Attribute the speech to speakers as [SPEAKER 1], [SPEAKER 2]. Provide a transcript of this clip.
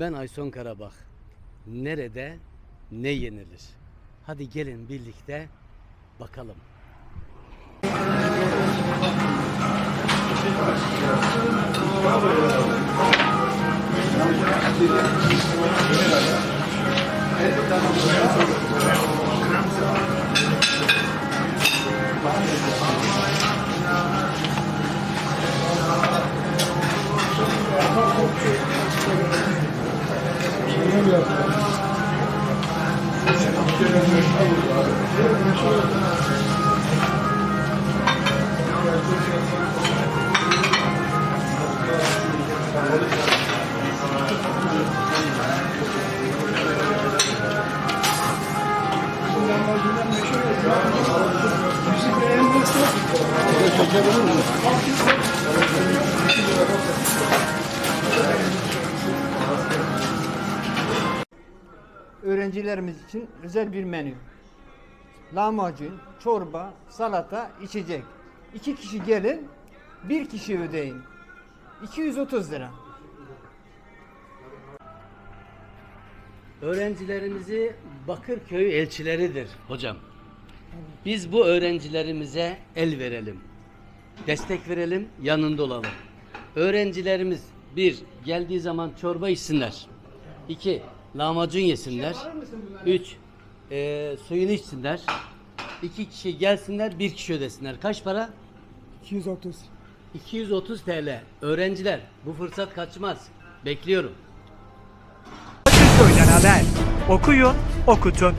[SPEAKER 1] Ben Ayson Karabak. Nerede ne yenilir? Hadi gelin birlikte bakalım. Müzik beğenmesi. Müzik beğenmesi.
[SPEAKER 2] Öğrencilerimiz için güzel bir menü. Lahmacun, çorba, salata, içecek. İki kişi gelin, bir kişi ödeyin. 230 lira.
[SPEAKER 1] Öğrencilerimizi Bakırköy elçileridir hocam. Biz bu öğrencilerimize el verelim. Destek verelim, yanında olalım. Öğrencilerimiz bir, geldiği zaman çorba içsinler. İki, lahmacun yesinler. Üç, e, suyunu içsinler. İki kişi gelsinler, bir kişi ödesinler. Kaç para?
[SPEAKER 3] 230.
[SPEAKER 1] 230 TL. Öğrenciler, bu fırsat kaçmaz. Bekliyorum.
[SPEAKER 4] Bakırköy'den haber. Okuyun, okutun.